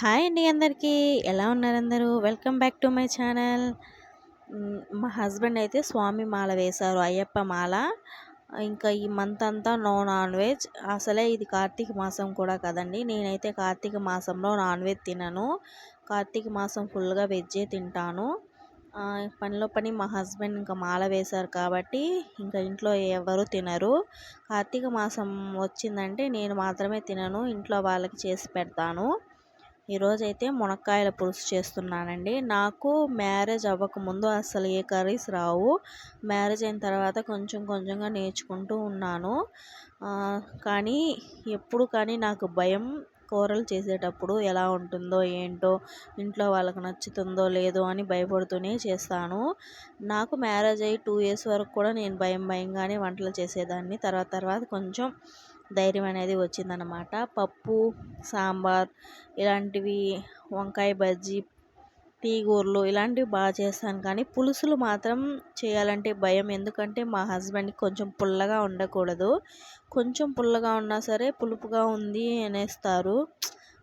Hi అండి అందరికీ. ఎలా ఉన్నారు అందరూ welcome back to my channel. మా హస్బెండ్ అయితే స్వామి మాల వేశారు అయ్యప్ప మాల. ఇంకా ఈ మంత్ అంతా నో నాన్ వెజ్. అసలే ఇది కార్తీక మాసం కూడా కదండి. నేనైతే కార్తీక మాసంలో నాన్ వెజ్ తినను. కార్తీక మాసం ఫుల్గా వెజ్జే తింటాను. పనిలో పని మా హస్బెండ్ ఇంకా మాల వేశారు కాబట్టి ఇంకా ఇంట్లో ఎవరు తినరు. కార్తీక మాసం వచ్చిందంటే నేను మాత్రమే తినను ఇంట్లో వాళ్ళకి చేసి పెడతాను. ఈరోజైతే మునక్కాయల పులుసు చేస్తున్నానండి. నాకు మ్యారేజ్ అవ్వకముందు అసలు ఏ కర్రీస్ రావు. మ్యారేజ్ అయిన తర్వాత కొంచెం కొంచెంగా నేర్చుకుంటూ ఉన్నాను. కానీ ఎప్పుడు కానీ నాకు భయం కూరలు చేసేటప్పుడు ఎలా ఉంటుందో ఏంటో ఇంట్లో వాళ్ళకి నచ్చుతుందో లేదో అని భయపడుతూనే చేస్తాను. నాకు మ్యారేజ్ అయ్యి టూ ఇయర్స్ వరకు కూడా నేను భయం భయంగానే వంటలు చేసేదాన్ని. తర్వాత తర్వాత కొంచెం ధైర్యం అనేది వచ్చిందనమాట పప్పు సాంబార్ ఇలాంటివి వంకాయ బజ్జీ తీగూరలు ఇలాంటివి బాగా చేస్తాను. కానీ పులుసులు మాత్రం చేయాలంటే భయం. ఎందుకంటే మా హస్బెండ్కి కొంచెం పుల్లగా ఉండకూడదు. కొంచెం పుల్లగా ఉన్నా సరే పులుపుగా ఉంది అనేస్తారు.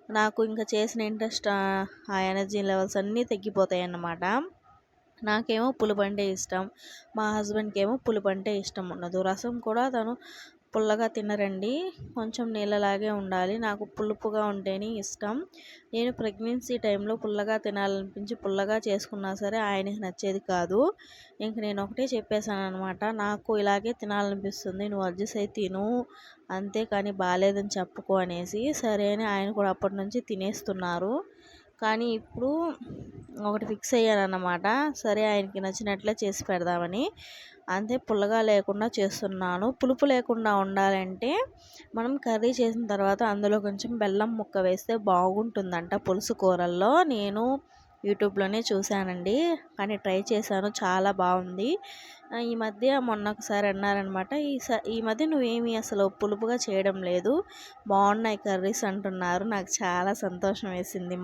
నాకు ఇంకా చేసిన ఇంట్రెస్ట్ ఆ ఎనర్జీ లెవెల్స్ అన్నీ తగ్గిపోతాయి అన్నమాట నాకేమో పులుపు అంటే ఇష్టం. మా హస్బెండ్కి ఏమో పులుపు అంటే ఇష్టం. ఉండదు రసం కూడా తను పుల్లగా తినరండి. కొంచెం నీళ్ళలాగే ఉండాలి. నాకు పులుపుగా ఉంటేనే ఇష్టం. నేను ప్రెగ్నెన్సీ టైంలో పుల్లగా తినాలనిపించి పుల్లగా చేసుకున్నా సరే ఆయనకి నచ్చేది కాదు. ఇంక నేను ఒకటే చెప్పేశాను అనమాట నాకు ఇలాగే తినాలనిపిస్తుంది. నువ్వు అడ్జస్ట్ అయి తిను. అంతే కానీ బాగాలేదని చెప్పుకో అనేసి సరే అని ఆయన కూడా అప్పటి నుంచి తినేస్తున్నారు. కానీ ఇప్పుడు ఒకటి ఫిక్స్ అయ్యానన్నమాట. సరే ఆయనకి నచ్చినట్లే చేసి పెడదామని. అంతే పుల్లగా లేకుండా చేస్తున్నాను. పులుపు లేకుండా ఉండాలంటే మనం కర్రీ చేసిన తర్వాత అందులో కొంచెం బెల్లం ముక్క వేస్తే బాగుంటుందంట పులుసు కూరల్లో. నేను యూట్యూబ్లోనే చూశానండి. కానీ ట్రై చేశాను చాలా బాగుంది. ఈ మధ్య మొన్న ఒకసారి అన్నారనమాట ఈ ఈ మధ్య నువ్వేమి అసలు పులుపుగా చేయడం లేదు. బాగున్నాయి కర్రీస్ అంటున్నారు. నాకు చాలా సంతోషం వేసింది మా